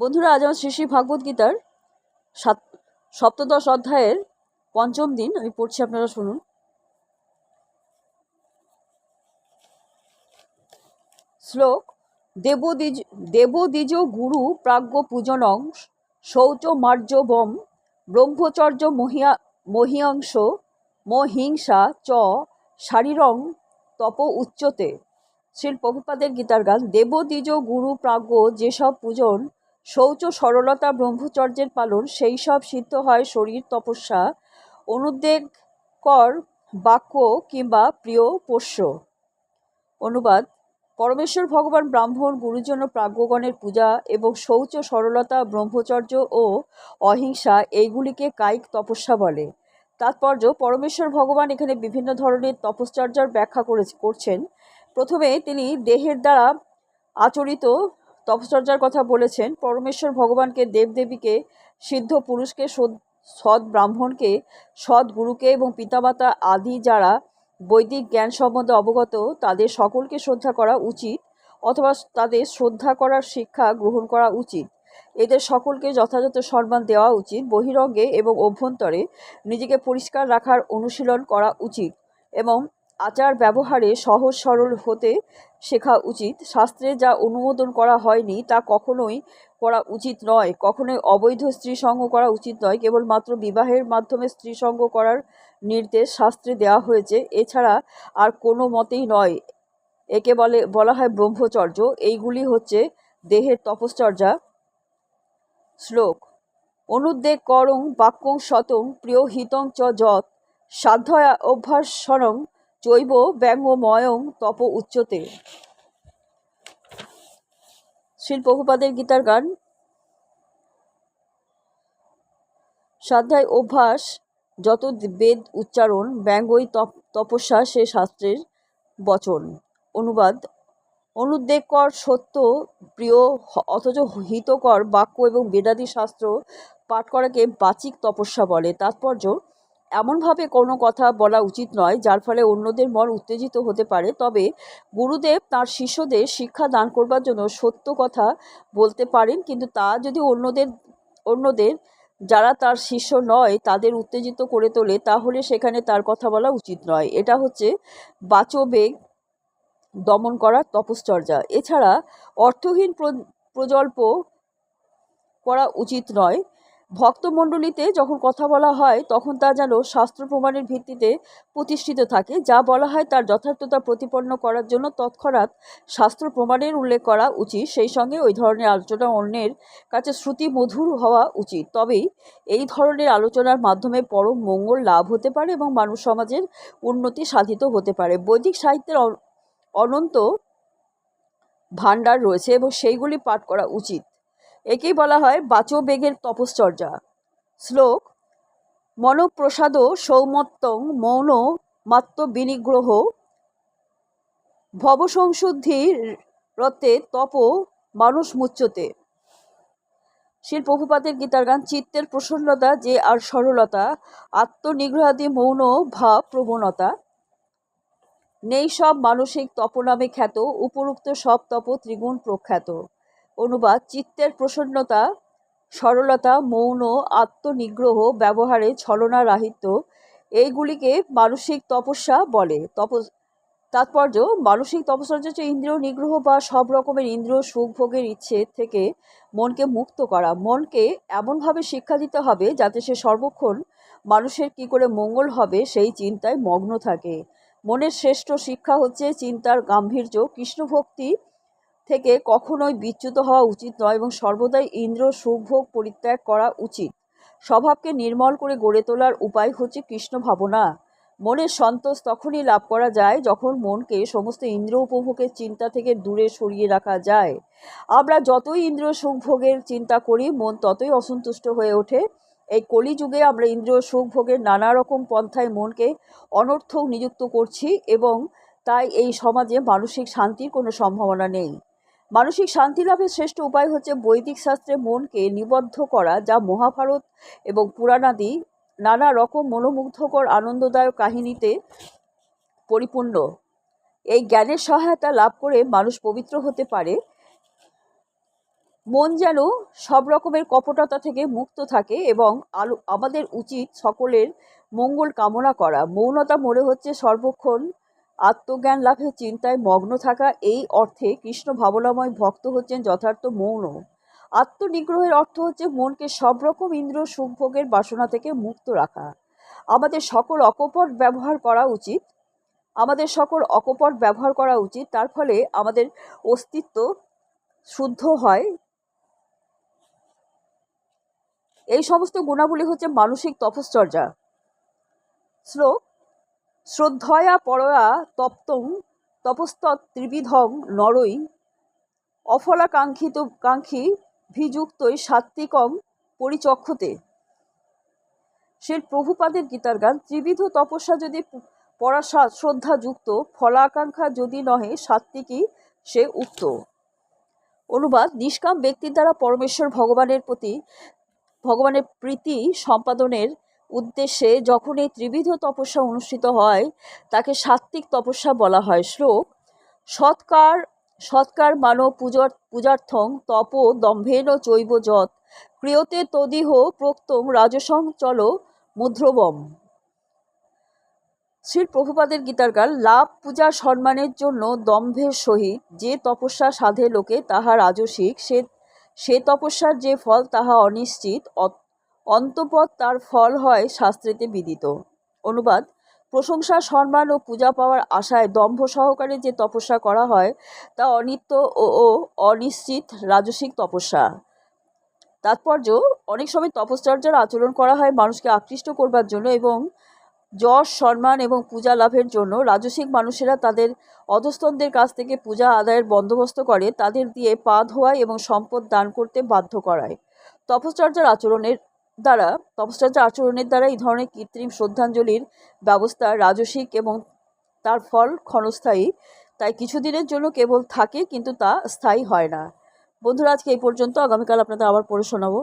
বন্ধুরা, আজ আমার শ্রী শ্রী ভাগবত গীতার সাত সপ্তদশ অধ্যায়ের পঞ্চম দিন আমি পড়ছি, আপনারা শুনুন। শ্লোক দেবদ্বিজ দেবদ্বিজ গুরু প্রাজ্ঞ পূজনং শৌচ মার্জবম ব্রহ্মচর্য মহিয়া মহিয়াংশ মহিংসা চ শারীরং তপ উচ্চতে। প্রভুপাদের গীতার গান দেবদ্বিজ গুরু প্রাজ্ঞ যেসব পূজন শৌচ সরলতা ব্রহ্মচর্যের পালন, সেই সব সিদ্ধ হয় শরীর তপস্যা অনুদ্বেগ কর, বাক্য কিংবা প্রিয় পোষ্য। অনুবাদ, পরমেশ্বর ভগবান ব্রাহ্মণ, গুরুজন প্রাজ্ঞগণের পূজা এবং শৌচ সরলতা ব্রহ্মচর্য ও অহিংসা, এইগুলিকে কায়িক তপস্যা বলে। তাৎপর্য, পরমেশ্বর ভগবান এখানে বিভিন্ন ধরনের তপশ্চর্যার ব্যাখ্যা করে করছেন। প্রথমে তিনি দেহের দ্বারা আচরিত তপশ্চর্যার কথা বলেছেন, পরমেশ্বর ভগবানকে, দেবদেবীকে, সিদ্ধ পুরুষকে, সৎ ব্রাহ্মণকে, সৎ গুরুকে এবং পিতামাতা আদি যারা বৈদিক জ্ঞান সম্বন্ধে অবগত, তাদের সকলকে শ্রদ্ধা করা উচিত অথবা তাদের শ্রদ্ধা করার শিক্ষা গ্রহণ করা উচিত। এদের সকলকে যথাযথ সম্মান দেওয়া উচিত, বহিরঙ্গে এবং অভ্যন্তরে নিজেকে পরিষ্কার রাখার অনুশীলন করা উচিত এবং আচার ব্যবহারে সহজ সরল হতে শেখা উচিত। শাস্ত্রে যা অনুমোদন করা হয়নি তা কখনোই করা উচিত নয়। কখনোই অবৈধ স্ত্রী সঙ্গ করা উচিত নয়। কেবলমাত্র বিবাহের মাধ্যমে স্ত্রী সঙ্গ করার নির্দেশ শাস্ত্রে দেওয়া হয়েছে। এছাড়া আর কোনো মতেই নয়। একে বলে, বলা হয় ব্রহ্মচর্য। এইগুলি হচ্ছে দেহের তপশ্চর্যা। শ্লোক, অনুদ্বেগ করং বাক্যং শতং প্রিয় হিতং চ যৎ। সাধ্যয়া অভ্যাসনং চৈব ব্যঙ্গময়ং তপ উচ্চতে। শ্রীল প্রভুপাদের গীতার গান। সাধ্যায় অভ্যাস, যত বেদ উচ্চারণ, ব্যঙ্গই তপ, তপস্যা সে শাস্ত্রের বচন। অনুবাদ অনুদ্বেগকর সত্য, প্রিয় অথচ হিতকর বাক্য এবং বেদাদি শাস্ত্র পাঠ করাকে বাচিক তপস্যা বলে। তাৎপর্য এমনভাবে কোনো কথা বলা উচিত নয়, যার ফলে অন্যদের মন উত্তেজিত হতে পারে। তবে গুরুদেব তার শিষ্যদের শিক্ষা দান করবার জন্য সত্য কথা বলতে পারেন, কিন্তু তা যদি অন্যদের অন্যদের যারা তার শিষ্য নয়, তাদের উত্তেজিত করে তোলে, তাহলে সেখানে তার কথা বলা উচিত নয়। এটা হচ্ছে বাচবেগ দমন করার তপশ্চর্যা। এছাড়া অর্থহীন প্র- প্রজল্প করা উচিত নয়। ভক্তমণ্ডলীতে যখন কথা বলা হয়, তখন তা যেন শাস্ত্র প্রমাণের ভিত্তিতে প্রতিষ্ঠিত থাকে, যা বলা হয় তার যথার্থতা প্রতিপন্ন করার জন্য তৎক্ষণাৎ শাস্ত্র প্রমাণের উল্লেখ করা উচিত। সেই সঙ্গে ওই ধরনের আলোচনা অন্যের কাছে শ্রুতি মধুর হওয়া উচিত। তবেই এই ধরনের আলোচনার মাধ্যমে পরম মঙ্গল লাভ হতে পারে এবং মানুষ সমাজের উন্নতি সাধিত হতে পারে। বৈদিক সাহিত্যের অনন্ত ভাণ্ডার রয়েছে এবং সেইগুলি পাঠ করা উচিত। একেই বলা হয় বাচবেগের তপশ্চর্যা। শ্লোক, মনপ্রসাদ সৌমত্তং মৌন মাত্র বিনিগ্রহ ভবসংশুদ্ধির রতে তপ মানুষ মুচ্চতে শিল প্রভুপাতের গীতার গান, চিত্তের প্রসন্নতা যে আর সরলতা, আত্মনিগ্রহাদি মৌন ভাব প্রবণতা। নেই সব মানসিক তপ নামে খ্যাত, উপরুক্ত সব তপ ত্রিগুণ প্রখ্যাত। অনুবাদ, চিত্তের প্রসন্নতা, সরলতা, মৌন, আত্মনিগ্রহ, ব্যবহারে ছলনা, রাহিত্য, এইগুলিকে মানসিক তপস্যা বলে। তপ তাৎপর্য, মানসিক তপস্যা হচ্ছে ইন্দ্রিয় নিগ্রহ বা সব রকমের ইন্দ্রিয় সুখ, ভোগের ইচ্ছে থেকে মনকে মুক্ত করা। মনকে এমনভাবে শিক্ষা দিতে হবে যাতে সে সর্বক্ষণ মানুষের কি করে মঙ্গল হবে সেই চিন্তায় মগ্ন থাকে। মনের শ্রেষ্ঠ শিক্ষা হচ্ছে চিন্তার গাম্ভীর্য কৃষ্ণ ভক্তি থেকে কখনোই বিচ্যুত হওয়া উচিত নয় এবং সর্বদাই ইন্দ্র সুখভোগ পরিত্যাগ করা উচিত। স্বভাবকে নির্মল করে গড়ে তোলার উপায় হচ্ছে কৃষ্ণ ভাবনা। মনের সন্তোষ তখনই লাভ করা যায় যখন মনকে সমস্ত ইন্দ্র উপভোগের চিন্তা থেকে দূরে সরিয়ে রাখা যায়। আমরা যতই ইন্দ্র সুখভোগের চিন্তা করি, মন ততই অসন্তুষ্ট হয়ে ওঠে। এই কলিযুগে আমরা ইন্দ্রিয় সুখভোগের নানা রকম পন্থায় মনকে অনর্থক নিযুক্ত করছি এবং তাই এই সমাজে মানসিক শান্তির কোনো সম্ভাবনা নেই। মানসিক শান্তি লাভের শ্রেষ্ঠ উপায় হচ্ছে বৈদিক শাস্ত্রে মনকে নিবদ্ধ করা, যা মহাভারত এবং পুরাণাদি নানা রকম মনোমুগ্ধকর আনন্দদায়ক কাহিনীতে পরিপূর্ণ। এই জ্ঞানের সহায়তা লাভ করে মানুষ পবিত্র হতে পারে। মন যেন সব রকমের কপটতা থেকে মুক্ত থাকে এবং আলো, আমাদের উচিত সকলের মঙ্গল কামনা করা। মৌনতা মনে হচ্ছে সর্বক্ষণ আত্মজ্ঞান লাভের চিন্তায় মগ্ন থাকা এই অর্থে কৃষ্ণ ভাবনাময় ভক্ত হচ্ছেন যথার্থ মৌন। আত্মনিগ্রহের অর্থ হচ্ছে মনকে সব রকম ইন্দ্র সুখভোগের বাসনা থেকে মুক্ত রাখা। আমাদের সকল অকপট ব্যবহার করা উচিত। আমাদের সকল অকপট ব্যবহার করা উচিত, তার ফলে আমাদের অস্তিত্ব শুদ্ধ হয়। এই সমস্ত গুণাবলী হচ্ছে মানসিক তপশ্চর্যা। শ্লোক শ্রদ্ধয়া পরয়া তপ্তং তপস্তৎ ত্রিবিধং নরৈ অফলাকাঙ্ক্ষিত কাঙ্ক্ষী ভিযুক্তই সাত্বিকম পরিচক্ষতে। সে প্রভুপাদের গীতার গান, ত্রিবিধ তপস্যা যদি পড়া শ্রদ্ধা যুক্ত, ফলাকাঙ্ক্ষা যদি নহে সাত্বিকই সে উক্ত। অনুবাদ, নিষ্কাম ব্যক্তির দ্বারা পরমেশ্বর ভগবানের প্রতি, ভগবানের প্রীতি সম্পাদনের উদ্দেশ্যে যখন এই ত্রিবিধ তপস্যা অনুষ্ঠিত হয়, তাকে সাত্বিক তপস্যা বলা হয়। শ্লোক, সৎকার সৎকার মানব পূজার, পূজার্থং তপ দম্ভেন চৈব যৎ, ক্রিয়তে তদিহ প্রক্তম রাজসং চল মুদ্রবম। শ্রী প্রভুপাদের গীতারকার, লাভ পূজার সম্মানের জন্য দম্ভের সহিত যে তপস্যা সাধে লোকে তাহা রাজসিক, সে সে তপস্যার যে ফল তাহা অনিশ্চিত অন্তপদ তার ফল হয় শাস্ত্রেতে বিদিত। অনুবাদ, প্রশংসা, সম্মান ও পূজা পাওয়ার আশায় দম্ভ সহকারে যে তপস্যা করা হয়, তা অনিত্য ও অনিশ্চিত রাজসিক তপস্যা। তাৎপর্য, অনেক সময় তপশ্চর্যার আচরণ করা হয় মানুষকে আকৃষ্ট করবার জন্য এবং যশ, সম্মান এবং পূজা লাভের জন্য। রাজসিক মানুষেরা তাদের অধস্তনদের কাছ থেকে পূজা আদায়ের বন্দোবস্ত করে, তাদের দিয়ে পা ধোয়ায় এবং সম্পদ দান করতে বাধ্য করায়। তপশ্চর্যার আচরণের দ্বারা তপশ্চর্যা আচরণের দ্বারা এই ধরনের কৃত্রিম শ্রদ্ধাঞ্জলির ব্যবস্থা রাজসিক এবং তার ফল ক্ষণস্থায়ী। তাই কিছুদিনের জন্য কেবল থাকে, কিন্তু তা স্থায়ী হয় না। বন্ধুরা, আজকে এই পর্যন্ত। আগামীকাল আপনাদের আবার পড়ে শোনাবো।